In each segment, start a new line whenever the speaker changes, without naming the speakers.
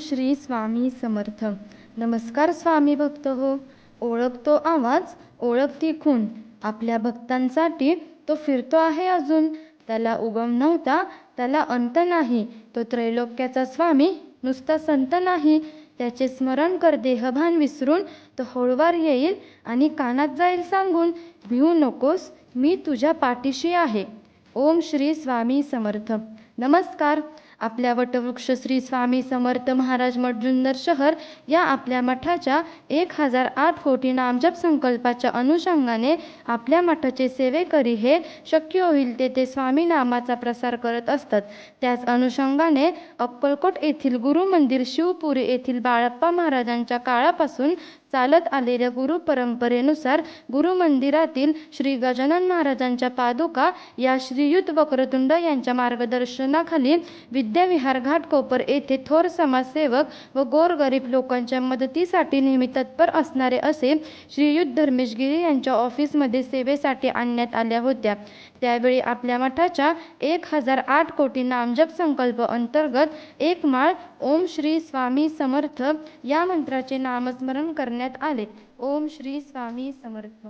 श्री स्वामी समर्थ. नमस्कार स्वामी भक्त हो. ओळखतो आवाज ओळखती खून आपल्या भक्तांसाठी तो फिरतो आहे अजून. त्याला उगम नव्हता त्याला अंत नाही. तो त्रैलोक्याचा स्वामी नुसता संत नाही. त्याचे स्मरण कर देहभान विसरून तो हळूवार येईल आणि कानात जाईल सांगून भिवू नकोस मी तुझ्या पाठीशी आहे. ओम श्री स्वामी समर्थ. नमस्कार. आपल्या वटवृक्ष श्री स्वामी समर्थ महाराज मठ जुन्नर शहर या आपल्या मठाच्या एक हजार आठ कोटी नामजप संकल्पाच्या अनुषंगाने आपल्या मठाचे सेवेकरी हे शक्य होईल तेथे स्वामी नामाचा प्रसार करत असतात. त्याच अनुषंगाने अक्कलकोट येथील गुरु मंदिर शिवपुरी येथील बाळप्पा महाराजांच्या काळापासून चालत आलेल्या गुरु परंपरेनुसार गुरु मंदिरातील श्री गजानन महाराजांच्या पादुका या श्रीयुत वक्रतुंड यांच्या मार्गदर्शनाखाली विद्याविहार घाटकोपर येथे थोर समाजसेवक व गोरगरीब लोकांच्या मदतीसाठी नेहमी तत्पर असणारे असे श्रीयुत धर्मेशगिरी यांच्या ऑफिसमध्ये सेवेसाठी आणण्यात आल्या होत्या. त्यावेळी आपल्या मठाच्या एक हजार आठ कोटी नामजप संकल्प अंतर्गत एक माळ ओम श्री स्वामी समर्थ या मंत्राचे नामस्मरण करण्यात आले. ओम श्री स्वामी समर्थ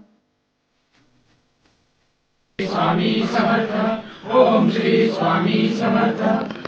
स्वामी समर्थ. ओम श्री स्वामी समर्थ.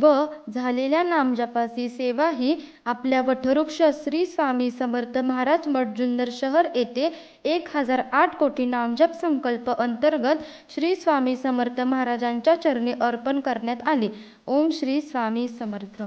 व झालेल्या नामजपाची सेवा ही आपल्या वटवृक्ष श्री स्वामी समर्थ महाराज मठ जुन्नर शहर येथे एक हजार आठ कोटी नामजप संकल्प अंतर्गत श्री स्वामी समर्थ महाराजांच्या चरणी अर्पण करण्यात आली. ओम श्री स्वामी समर्थ.